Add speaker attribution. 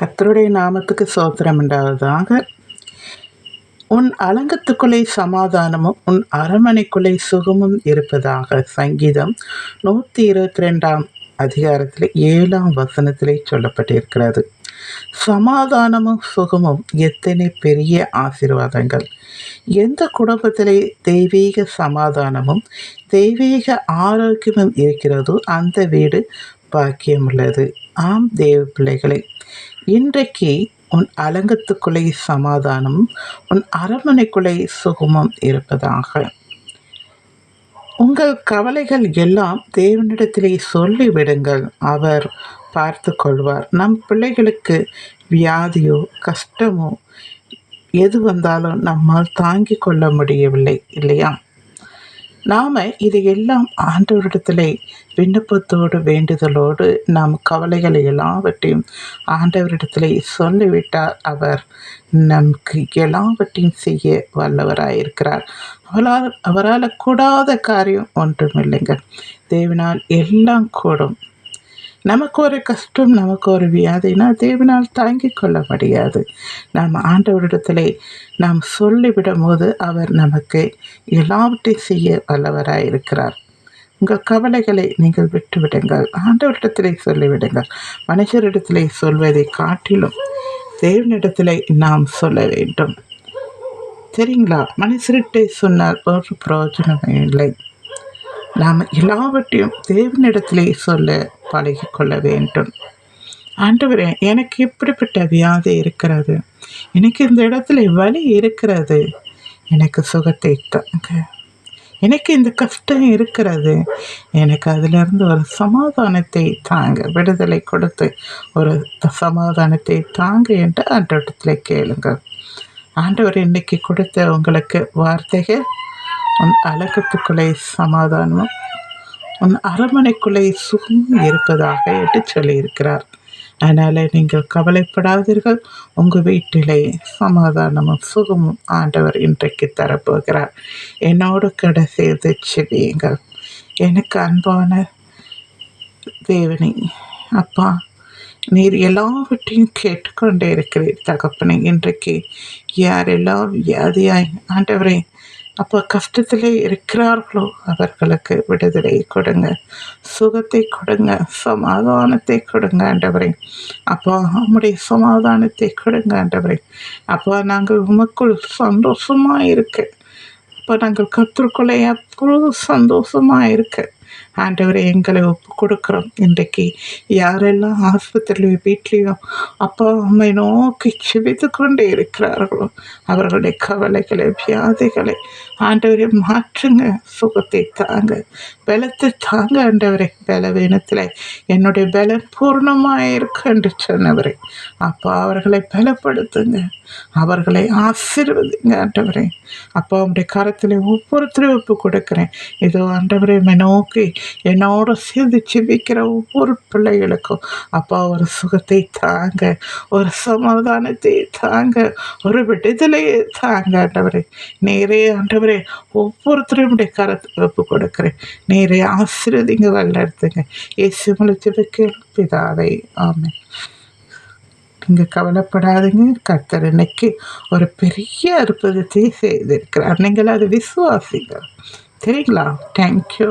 Speaker 1: கத்தருடைய நாமத்துக்கு சோத்திரம் உண்டாவதாக. உன் அலங்கத்துக்குள்ளே சமாதானமும் உன் அரமனைக்குள்ளே சுகமும் இருப்பதாக சங்கீதம் நூற்றி இருபத்தி ரெண்டாம் அதிகாரத்தில் ஏழாம் வசனத்திலே சொல்லப்பட்டிருக்கிறது. சமாதானமும் சுகமும் எத்தனை பெரிய ஆசீர்வாதங்கள். எந்த குடும்பத்திலே தெய்வீக சமாதானமும் தெய்வீக ஆரோக்கியமும் இருக்கிறதோ அந்த வீடு பாக்கியம் உள்ளது ஆம் தேவ பிள்ளைகளை இன்றைக்கு உன் அலங்கத்துக்குள்ளே சமாதானம் உன் அரண்மனைக்குள்ளே சுகமும் இருப்பதாக. உங்கள் கவலைகள் எல்லாம் தேவனிடத்திலே சொல்லிவிடுங்கள் அவர் பார்த்து கொள்வார் நம் பிள்ளைகளுக்கு வியாதியோ கஷ்டமோ எது வந்தாலும் நம்மால் தாங்கிக் கொள்ள முடியவில்லை இல்லையா? நாம் இதையெல்லாம் ஆண்டவரிடத்தில் விண்ணப்பத்தோடு வேண்டுதலோடு நாம் கவலைகளை எல்லாவற்றையும் ஆண்டவரிடத்திலே சொல்லிவிட்டால் அவர் நமக்கு எல்லாவற்றையும் செய்ய வல்லவராயிருக்கிறார் அவரால் அவரால் கூடாத காரியம் ஒன்றும் இல்லைங்க. தேவனால் எல்லாம் கூடும். நமக்கு ஒரு கஷ்டம் நமக்கு ஒரு வியாதினா தேவனால் தாங்கிக் கொள்ள முடியாது. நாம் ஆண்டவரிடத்திலே நாம் சொல்லிவிடும் போது அவர் நமக்கு எல்லாவற்றையும் செய்ய வல்லவராக இருக்கிறார். உங்கள் கவலைகளை நீங்கள் விட்டுவிடுங்கள். ஆண்டவரிடத்திலே சொல்லிவிடுங்கள். மனுஷரிடத்திலே சொல்வதை காட்டிலும் தேவனிடத்திலே நாம் சொல்ல வேண்டும். சரிங்களா மனுஷரிட்டே சொன்னால் ஒரு பிரயோஜனமே இல்லை. நாம் எல்லாவற்றையும் தேவனிடத்திலே சொல்ல பழகிக்கொள்ள வேண்டும். ஆண்டவரே எனக்கு இப்படிப்பட்ட வியாதி இருக்கிறது. எனக்கு இந்த இடத்துல வலி இருக்கிறது. எனக்கு சுகத்தை தாங்க எனக்கு இந்த கஷ்டம் இருக்கிறது. எனக்கு அதிலிருந்து ஒரு சமாதானத்தை தாங்க விடுதலை கொடுத்து ஒரு சமாதானத்தை தாங்க என்று ஆண்டவரத்தில் கேளுங்கள். ஆண்டவர் இன்னைக்கு கொடுத்த உங்களுக்கு வார்த்தைகள் உன் அழகத்துக்குள்ளே சமாதானமும் உன் அரண்மனைக்குள்ளே சுகமும் இருப்பதாக என்று சொல்லியிருக்கிறார். அதனால் நீங்கள் கவலைப்படாதீர்கள். உங்கள் வீட்டிலே சமாதானமும் சுகமும் ஆண்டவர் இன்றைக்கு தரப்போகிறார். என்னோடு கடை செய்து செவியுங்கள் எனக்கு அன்பான தேவனி அப்பா நீர் எல்லாவற்றையும் கேட்டுக்கொண்டே இருக்கிறீர் தகப்பனை. இன்றைக்கு யாரெல்லாம் வியாதியாய் ஆண்டவரை அப்போ கஷ்டத்திலே இருக்கிறார்களோ? அவர்களுக்கு விடுதலை கொடுங்க. சுகத்தை கொடுங்க. சமாதானத்தை கொடுங்க என்றவரை அப்போ நம்முடைய சமாதானத்தை கொடுங்க என்றவரை அப்போ நாங்கள் உமக்குள் சந்தோஷமாக இருக்கு அப்போ நாங்கள் கற்றுக்கொள்ள எப்பொழுதும் சந்தோஷமாக இருக்குது ஆண்டவரை எங்களை ஒப்பு கொடுக்குறோம் இன்றைக்கு யாரெல்லாம் ஆஸ்பத்திரியிலையும் வீட்லேயோ அப்பா அம்மை நோக்கி செபித்து கொண்டே இருக்கிறார்களோ அவர்களுடைய கவலைகளை வியாதிகளை ஆண்டவரை மாற்றுங்க. சுகத்தை தாங்க பலத்தை தாங்க ஆண்டவரை. பலவீனத்தில் என்னுடைய பலம் பூர்ணமாக இருக்கு என்று சொன்னவரை. அப்பா அவர்களை பலப்படுத்துங்க. அவர்களை ஆசீர்வதிங்க ஆண்டவரே. அப்பா அவருடைய கரத்தில் ஒவ்வொருத்தரையும் ஒப்பு கொடுக்குறேன் இதோ ஆண்டவரை நோக்கி என்னோட சேர்ந்து செபிக்கிற ஒவ்வொரு பிள்ளைகளுக்கும் அப்பா ஒரு சுகத்தை தாங்க ஒரு சமாதானத்தை தாங்க ஒரு விடுதலையை தாங்க ஆண்டவரே. நேரே ஆண்டவரே ஒவ்வொருத்தரையும் உடைய கரத்தில் ஒப்பு கொடுக்குறேன். நேரே ஆசிரியதிங்க வல்லெடுத்துங்க. இயேசு முளைச்சு பிதாவை ஆமை நீங்கள் கவலைப்படாதீங்க. கர்த்தர் இன்னைக்கு ஒரு பெரிய அற்புதத்தை செய்திருக்கிறார். நீங்கள் அதை விசுவாசிங்க. சரிங்களா? தேங்க்யூ